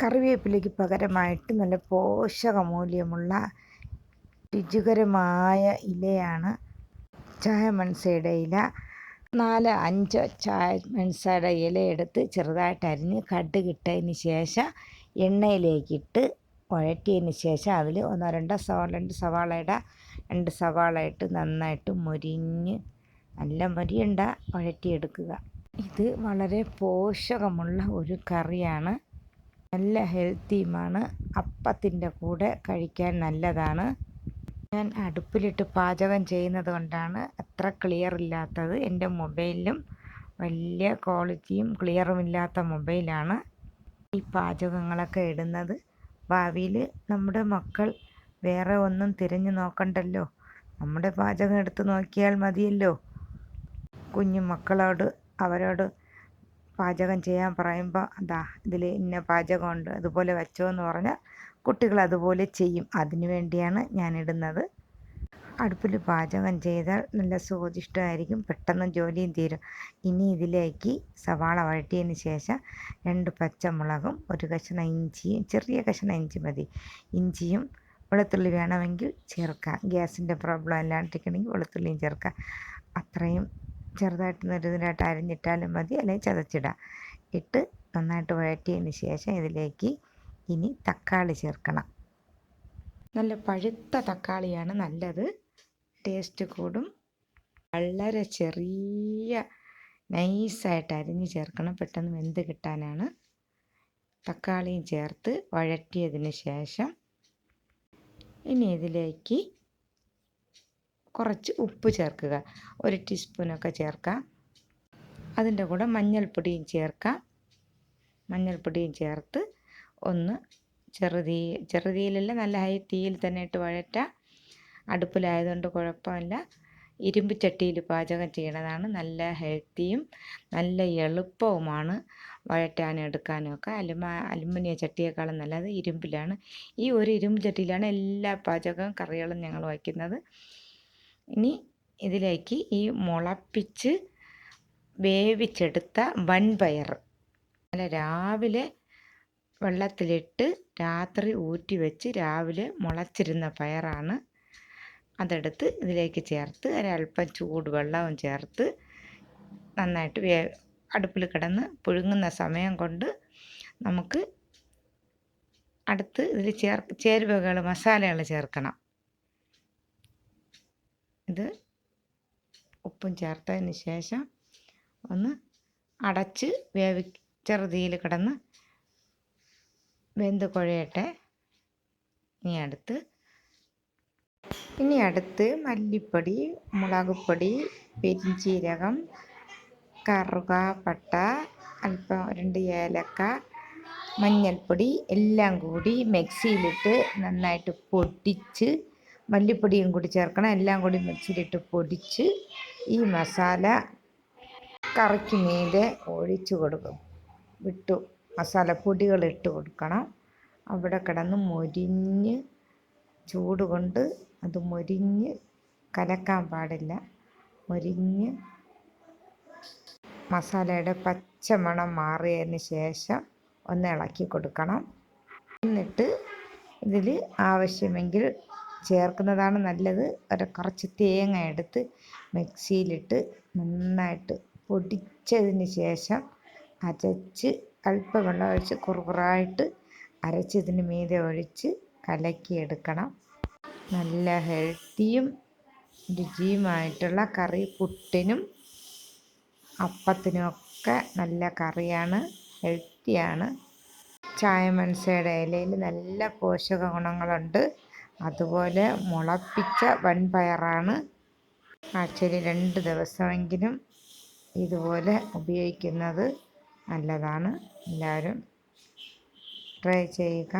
കറിവേപ്പിലയ്ക്ക് പകരമായിട്ട് നല്ല പോഷകമൂല്യമുള്ള രുചികരമായ ഇലയാണ് ചായ മനസയുടെ ഇല. നാല് അഞ്ച് ചായ മനസയുടെ ഇല എടുത്ത് ചെറുതായിട്ട് അരിഞ്ഞ് കടുകിട്ടതിന് ശേഷം എണ്ണയിലേക്കിട്ട് വഴറ്റിയതിന് ശേഷം അതിൽ ഒന്നോ രണ്ടോ സവാള രണ്ട് സവാള ഇടുക രണ്ട് സവാള ഇട്ട് നന്നായിട്ട് മുരിഞ്ഞ് നല്ല മുരിയണ്ട വഴറ്റിയെടുക്കുക. ഇത് വളരെ പോഷകമുള്ള ഒരു കറിയാണ്. നല്ല ഹെൽത്തിയുമാണ് അപ്പത്തിന്റെ കൂടെ കഴിക്കാൻ നല്ലതാണ്. ഞാൻ അടുപ്പിലിട്ട് പാചകം ചെയ്യുന്നത് കൊണ്ടാണ് അത്ര ക്ലിയർ ഇല്ലാത്തത്. എന്റെ മൊബൈലിലും വലിയ ക്വാളിറ്റിയും ക്ലിയറും ഇല്ലാത്ത മൊബൈലാണ് ഈ പാചകങ്ങളൊക്കെ ഇടുന്നത്. ഭാവിയിൽ നമ്മുടെ മക്കൾ വേറെ ഒന്നും തിരഞ്ഞു നോക്കണ്ടല്ലോ. നമ്മുടെ പാചകം എടുത്ത് നോക്കിയാൽ മതിയല്ലോ. കുഞ്ഞു മക്കളോട് അവരോട് പാചകം ചെയ്യാൻ പറയുമ്പോൾ അതാ ഇതിൽ ഇന്ന പാചകമുണ്ട് അതുപോലെ വെച്ചോ എന്ന് പറഞ്ഞാൽ കുട്ടികൾ അതുപോലെ ചെയ്യും. അതിനു വേണ്ടിയാണ് ഞാൻ ഇടുന്നത്. അടുപ്പിൽ പാചകം ചെയ്താൽ നല്ല സ്വാദിഷ്ടമായിരിക്കും പെട്ടെന്ന് ജോലിയും തീരും. ഇനി ഇതിലേക്ക് സവാള വഴറ്റിയതിന് ശേഷം രണ്ട് പച്ചമുളകും ഒരു കഷ്ണം ഇഞ്ചിയും ചെറിയ കഷ്ണം ഇഞ്ചി മതി. ഇഞ്ചിയും വെളുത്തുള്ളി വേണമെങ്കിൽ ചേർക്കാം. ഗ്യാസിന്റെ പ്രോബ്ലം അല്ലാണ്ടിരിക്കണമെങ്കിൽ വെളുത്തുള്ളിയും ചേർക്കാം. അത്രയും ചെറുതായിട്ട് നെരുതിനായിട്ട് അരിഞ്ഞിട്ടാലും മതി അല്ലെങ്കിൽ ചതച്ചിടാം. ഇട്ട് നന്നായിട്ട് വഴറ്റിയതിന് ശേഷം ഇതിലേക്ക് ഇനി തക്കാളി ചേർക്കണം. നല്ല പഴുത്ത തക്കാളിയാണ് നല്ലത്. ടേസ്റ്റ് കൂടും. വളരെ ചെറിയ നൈസായിട്ട് അരിഞ്ഞ് ചേർക്കണം. പെട്ടെന്ന് വെന്ത് കിട്ടാനാണ്. തക്കാളിയും ചേർത്ത് വഴറ്റിയതിന് ശേഷം ഇനി ഇതിലേക്ക് കുറച്ച് ഉപ്പ് ചേർക്കുക. ഒരു ടീസ്പൂണൊക്കെ ചേർക്കാം അതിന്റെ കൂടെ മഞ്ഞൾപ്പൊടിയും ചേർക്കാം മഞ്ഞൾപ്പൊടിയും ചേർത്ത് ഒന്ന് ചെറുതീ ചെറുതീയിലല്ല നല്ല ഹൈ തീയിൽ തന്നെ ഇട്ട് വഴറ്റാം. അടുപ്പിലായതുകൊണ്ട് കുഴപ്പമില്ല. ഇരുമ്പ് ചട്ടിയിൽ പാചകം ചെയ്യണതാണ് നല്ല ഹെൽത്തിയും നല്ല എളുപ്പവുമാണ് വഴറ്റാനും എടുക്കാനും ഒക്കെ. അലുമ അലുമിനിയ ചട്ടിയേക്കാളും നല്ലത് ഇരുമ്പിലാണ്. ഈ ഒരു ഇരുമ്പ് ചട്ടിയിലാണ് എല്ലാ പാചകവും കറികളും ഞങ്ങൾ വയ്ക്കുന്നത്. ഇനി ഇതിലേക്ക് ഈ മുളപ്പിച്ച് വേവിച്ചെടുത്ത വൻപയർ. അല്ല രാവിലെ വെള്ളത്തിലിട്ട് രാത്രി ഊറ്റി വെച്ച് രാവിലെ മുളച്ചിരുന്ന പയറാണ്. അതെടുത്ത് ഇതിലേക്ക് ചേർത്ത് ഒരല്പം ചൂടുവെള്ളവും ചേർത്ത് നന്നായിട്ട് വേ അടുപ്പിൽ കിടന്ന് പുഴുങ്ങുന്ന സമയം കൊണ്ട് നമുക്ക് അടുത്ത് ഇതിൽ ചേർ ചേരുവകൾ മസാലകൾ ചേർക്കണം. ഇത് ഉപ്പും ചേർത്തതിന് ശേഷം ഒന്ന് അടച്ച് വേവി ചെറുതീയിൽ കിടന്ന് വെന്ത് കുഴയട്ടെ. ഇനി അടുത്ത് ഇനി അടുത്ത് മല്ലിപ്പൊടി മുളക് പൊടി പെരിഞ്ചീരകം കറുകാപ്പട്ട അല്പം രണ്ട് ഏലക്ക മഞ്ഞൾപ്പൊടി എല്ലാം കൂടി മിക്സിയിലിട്ട് നന്നായിട്ട് പൊടിച്ച് മല്ലിപ്പൊടിയും കൂടി ചേർക്കണം. എല്ലാം കൂടി മിക്സിയിലിട്ട് പൊടിച്ച് ഈ മസാല കറിക്ക് മീതെ ഒഴിച്ചു കൊടുക്കും. വിട്ടു മസാലപ്പൊടികൾ ഇട്ട് കൊടുക്കണം. അവിടെ കിടന്ന് മൊരിഞ്ഞ് ചൂട് കൊണ്ട് അത് മൊരിഞ്ഞ് കലക്കാൻ പാടില്ല. മൊരിഞ്ഞ് മസാലയുടെ പച്ചമണം മാറിയതിന് ശേഷം ഒന്ന് ഇളക്കി കൊടുക്കണം. എന്നിട്ട് ഇതിൽ ആവശ്യമെങ്കിൽ ചേർക്കുന്നതാണ് നല്ലത്. ഒരു കുറച്ച് തേങ്ങ എടുത്ത് മിക്സിയിലിട്ട് നന്നായിട്ട് പൊടിച്ചതിന് ശേഷം അരച്ച് അല്പം വെള്ളം ഒഴിച്ച് കുറുകുറായിട്ട് അരച്ച് ഇതിന് മീതെ ഒഴിച്ച് കലക്കിയെടുക്കണം. നല്ല ഹെൽത്തിയും രുചിയുമായിട്ടുള്ള കറി പുട്ടിനും അപ്പത്തിനുമൊക്കെ നല്ല കറിയാണ് ഹെൽത്തിയാണ്. ചായ മനസയുടെ ഇലയിൽ നല്ല പോഷക ഗുണങ്ങളുണ്ട്. അതുപോലെ മുളപ്പിച്ച വൻപയറാണ്. ആഴ്ചയിൽ രണ്ട് ദിവസമെങ്കിലും ഇതുപോലെ ഉപയോഗിക്കുന്നത് നല്ലതാണ്. എല്ലാവരും ട്രൈ ചെയ്യുക.